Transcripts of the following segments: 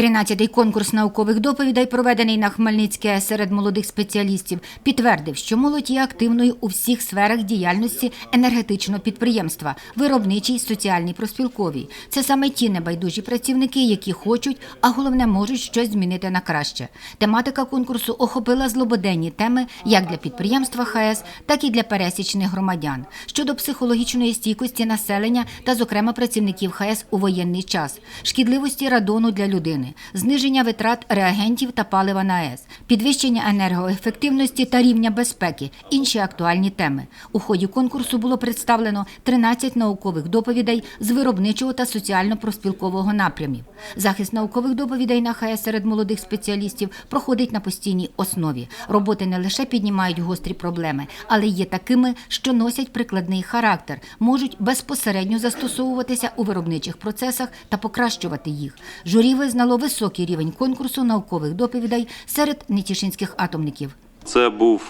13-й конкурс наукових доповідей, проведений на Хмельницькій АЕС серед молодих спеціалістів, підтвердив, що молодь є активною у всіх сферах діяльності енергетичного підприємства, виробничій, соціальній, проспілковій. Це саме ті небайдужі працівники, які хочуть, а головне можуть щось змінити на краще. Тематика конкурсу охопила злободенні теми як для підприємства ХАЕС, так і для пересічних громадян щодо психологічної стійкості населення та, зокрема, працівників ХАЕС у воєнний час, шкідливості радону для людини, зниження витрат реагентів та палива на АЕС, підвищення енергоефективності та рівня безпеки, інші актуальні теми. У ході конкурсу було представлено 13 наукових доповідей з виробничого та соціально-проспілкового напрямів. Захист наукових доповідей на ХАЕС серед молодих спеціалістів проходить на постійній основі. Роботи не лише піднімають гострі проблеми, але є такими, що носять прикладний характер, можуть безпосередньо застосовуватися у виробничих процесах та покращувати їх. Журі визнало високий рівень конкурсу наукових доповідей серед нетішинських атомників. Це був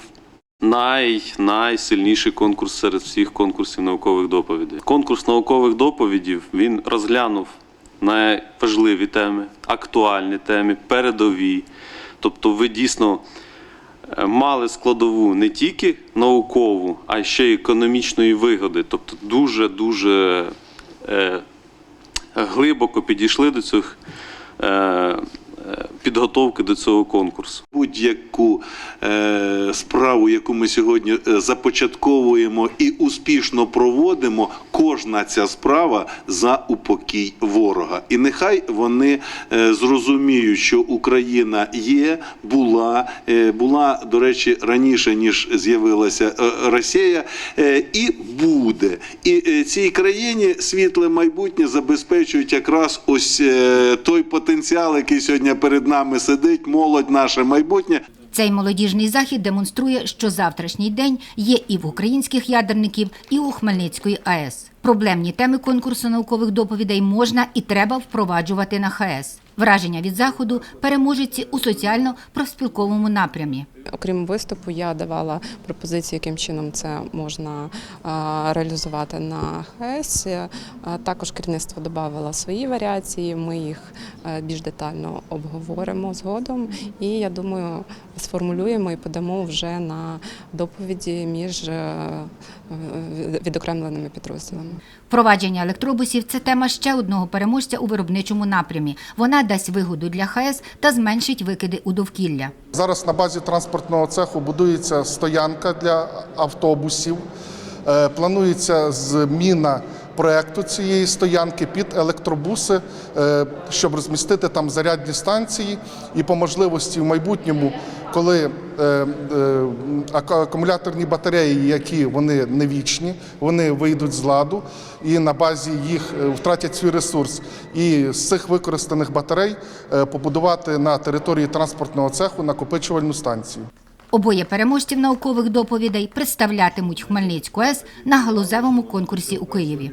най, найсильніший конкурс серед всіх конкурсів наукових доповідей. Конкурс наукових доповідів він розглянув найважливі теми, актуальні теми, передові. Тобто, ви дійсно е, мали складову не тільки наукову, а ще й економічної вигоди. Тобто, дуже дуже е, глибоко підійшли до цих. Е, е, Підготовки до цього конкурсу. Будь-яку е, справу, яку ми сьогодні е, започатковуємо і успішно проводимо, кожна ця справа за упокій ворога. І нехай вони е, зрозуміють, що Україна є, була, е, була, до речі, раніше ніж з'явилася е, Росія, е, і буде. І е, цій країні світле майбутнє забезпечують якраз ось е, той потенціал, який сьогодні перед нами сидить, молодь, наше майбутнє. Цей молодіжний захід демонструє, що завтрашній день є і в українських ядерників, і у Хмельницької АЕС. Проблемні теми конкурсу наукових доповідей можна і треба впроваджувати на ХАЕС. Враження від заходу переможеці у соціально-профспілковому напрямі. Окрім виступу, я давала пропозиції, яким чином це можна реалізувати на ХЕС. А, Також керівництво додавало свої варіації. Ми їх більш детально обговоримо згодом. І я думаю, сформулюємо і подамо вже на доповіді між відокремленими підрозділами. Впровадження електробусів це тема ще одного переможця у виробничому напрямі. Вона дасть вигоду для ХС та зменшить викиди у довкілля. Зараз на базі транспортного цеху будується стоянка для автобусів. Е, Планується зміна проекту цієї стоянки під електробуси, е, щоб розмістити там зарядні станції і по можливості в майбутньому, коли е, е, акумуляторні батареї, які вони не вічні, вони вийдуть з ладу і на базі їх втратять свій ресурс. І з цих використаних батарей побудувати на території транспортного цеху накопичувальну станцію. Обоє переможців наукових доповідей представлятимуть Хмельницьку ЕС на галузевому конкурсі у Києві.